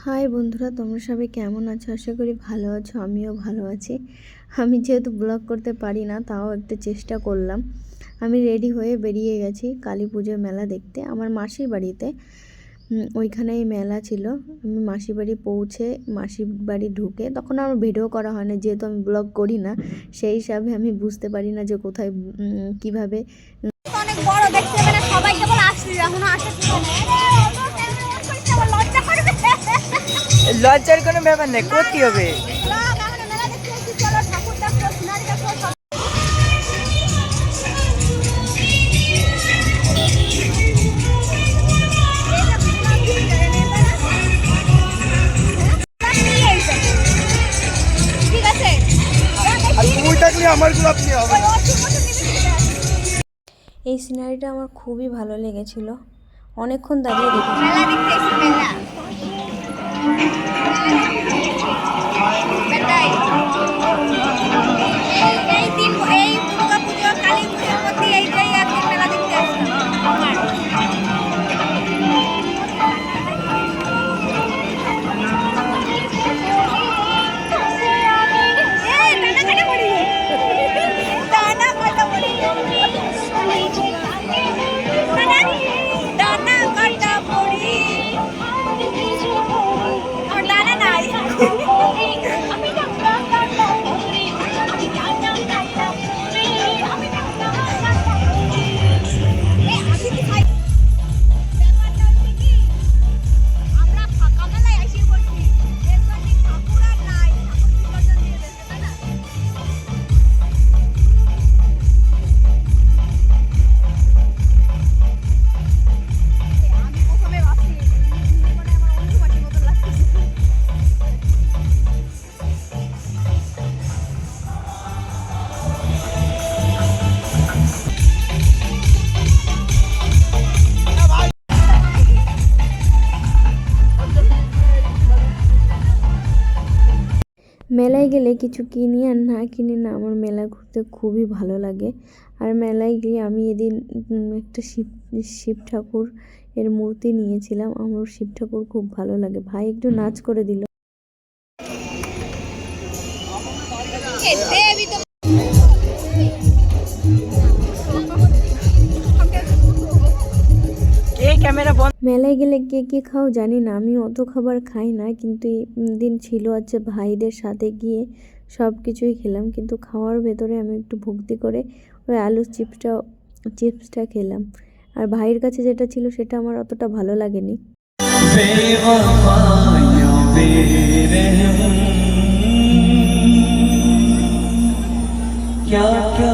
High বন্ধুরা তোমরা সবাই কেমন আছো? আশা করি ভালো আছো আমিও ভালো আছি। আমি যেহেতু ব্লগ করতে পারি না তাও একটু চেষ্টা করলাম। আমি রেডি হয়ে বেরিয়ে গেছি কালী পুজোর মেলা দেখতে। আমার মাসির বাড়িতে উম, ওইখানেই মেলা ছিল। আমি মাসির বাড়ি পৌঁছে মাসির বাড়ি ঢুকে তখন আমার ভিডিও করা হয় না যেহেতু আমি ব্লগ করি না সেই হিসাবে আমি বুঝতে পারি না যে কোথায় কীভাবে অনেক বড় দেখতে সবাই কেবল আসছে এখনও আসে লজ্জার কোনো ব্যাপার নেই করতে হবে। আমরা গুলো আপনি হবে। এই সিনারিটা আমার খুবই ভালো লেগেছিল। অনেকক্ষণ দাঁড়িয়ে দেখেছি। মেলায় গেলে কিছু কিনি আর না কিনি না, আমার মেলা ঘুরতে খুবই ভালো লাগে। আর মেলায় গিয়ে আমি এদিন একটা শিব শিব ঠাকুর এর মূর্তি নিয়েছিলাম। আমার শিব ঠাকুর খুব ভালো লাগে। ভাই একটু নাচ করে দিল। মেলায় গেলে কে কে খাও জানি না আমি অত খাবার খাই না কিন্তু এই দিন ছিল হচ্ছে ভাইদের সাথে গিয়ে সব কিছুই খেলাম কিন্তু খাওয়ার ভেতরে আমি একটু ভক্তি করে ওই আলুর চিপসটা চিপসটা খেলাম আর ভাইয়ের কাছে যেটা ছিল সেটা আমার অতটা ভালো লাগেনি बेवफाया बेरहम क्या कहूँ